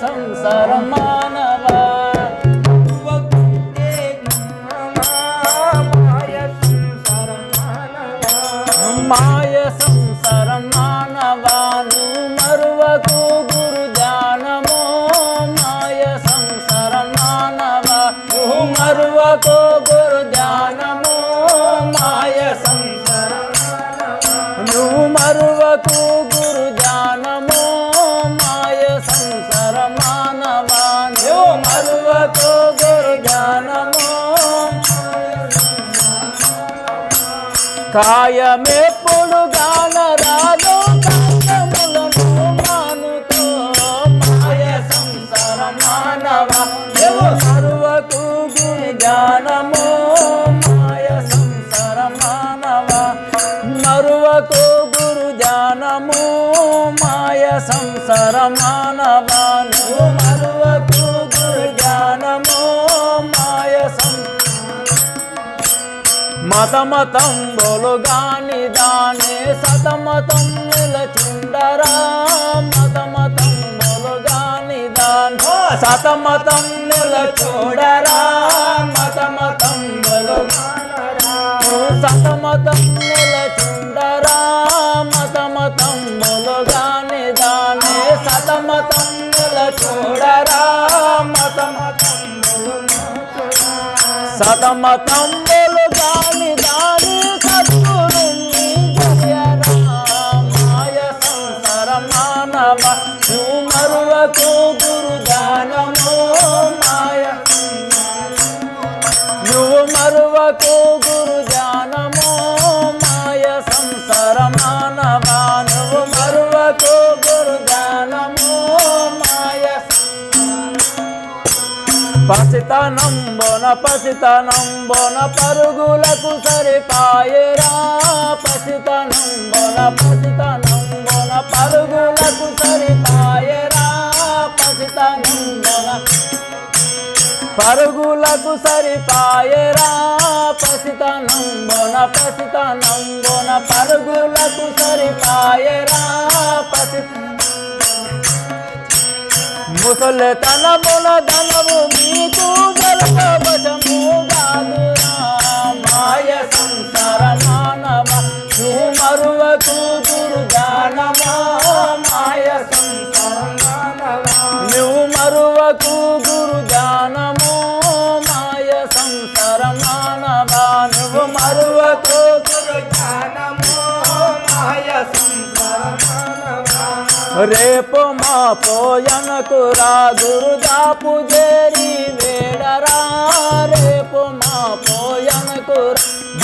సంసారం మానా కాయమెప్పుడు గానరాదు కాయములను మానుతో మాయ సంసార మానవ సర్వకు జ్ఞానము. మాయ సంసార మానవ మరువకు గురు జ్ఞానము. మాయ సంసార మానవ మతమతం బొలుగాని దానే సతమతం నిలచుండరా మతమతం బొలుగాని దాని సతమతం నిలచుండరా బొలుగానరా సతమతం నిలచుండరా మతమతం బొలుగాని దానే సతమతం నిలచుండరా మతమతంబులు సతమతం బొలుగాని పసితనంబోన పసితనంబోన పరుగులకు సరిపాయరా? పసితనంబోన పసితనంబోన పరుగులకు సరిపాయరా? పసితనంబోన పరుగులకు సరిపాయరా? పసితనంబోన పసితనంబోన పరుగులకు సరిపాయరా? పసిత ముసలితనముల ధనము మీకు జలవశము రేపు మా పోయనకు రా గురుదాపు జేరి వేడరా. రేపు మా పోయనకు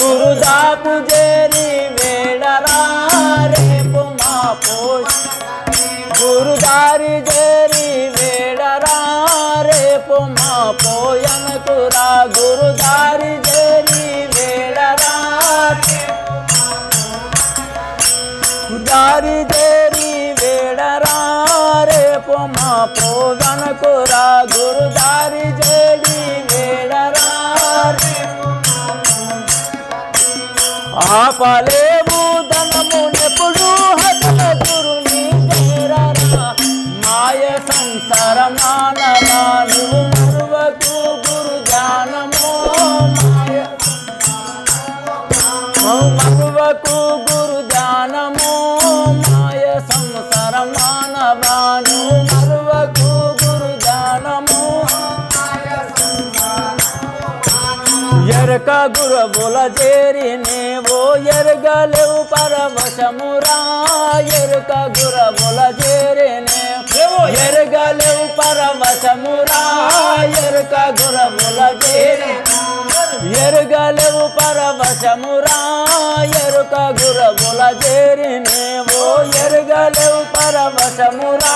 గురుదాపు జేరి వేడరా. రేపు మా పోయ గురుదారి జేరి వేడరా. రేపు మా పోయనకు రా. గురుదారి జేరి వేడరా. దారి పోగనకు రా గురు దారి జేడి వేడరా ఆపలేము ధనము హతల గురుని చేరరా మాయ సంసార మానవ నువ్వు మరువకు గురు జ్ఞానమో మాయ. మరువకు ఎరక గురబుల చేరినేవో ఎరగలేవు పరవశమురా ఎరుక గురబుల చేరినేవో ఎరగలేవు పరవశమురా ఎరుక గురబుల చేరి ఎరగలేవు పరవశమురా ఎరుక గురబుల చేరినేవో ఎరగలేవు ఎరుగలేవు పరవశమురా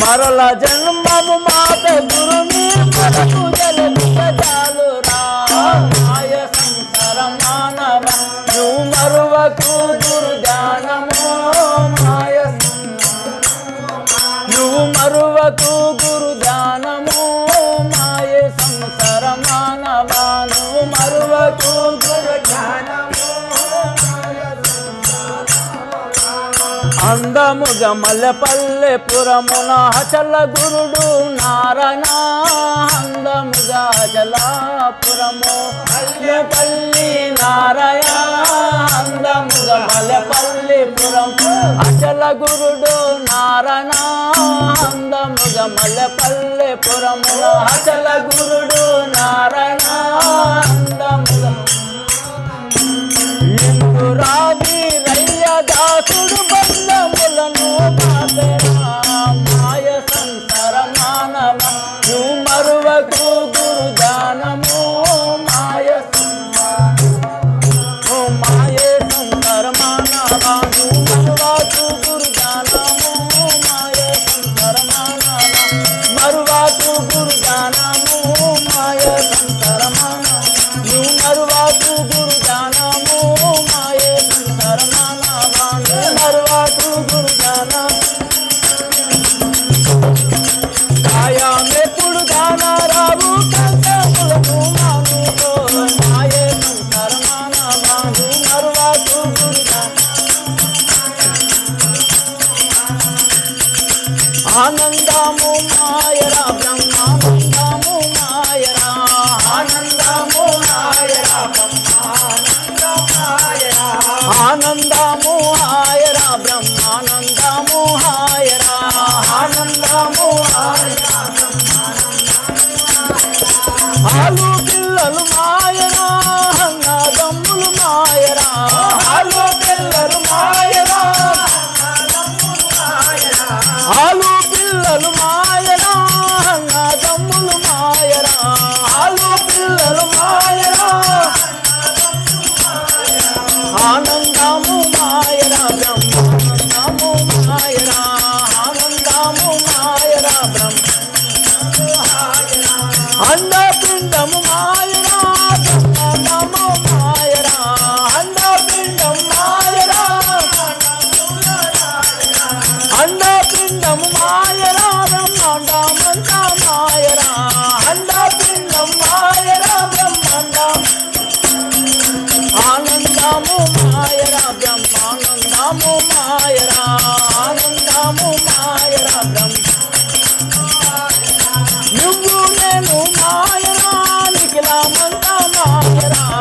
మరల జన్మము మాత గురుని మనకు జలురా మాయ సంసార మానవ నువ్వు మరువకు గురు మాయ నువ్వు మరువకు గురు ధ్యానము మాయ సంసార మానవ నువ్వు మరువకు అందముగ మల్లెపల్లె పురమున అచల గురుడు నారాయణ. అందముగ జలాపురము మల్లెపల్లి నారాయణ. అందముగ మల్లెపల్లి పురం అచల గురుడు నారాయణ. అందముగ మల్లెపల్లె పురమున అచల గురుడు నారాయణ. ఆనందము మాయరా బ్రహ్మానందము మాయరా ఆనందము ఆయరా బ్రహ్మానందమాయరా ఆనందము ఆయరా బ్రహ్మానందము ఆయరా ఆనందము ఆయరా బ్రహ్మానందమాయరా அண்ணா Get out.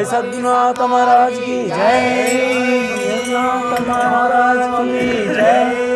जय सदनाथ महाराज की जय। सदनाथ महाराज की जय।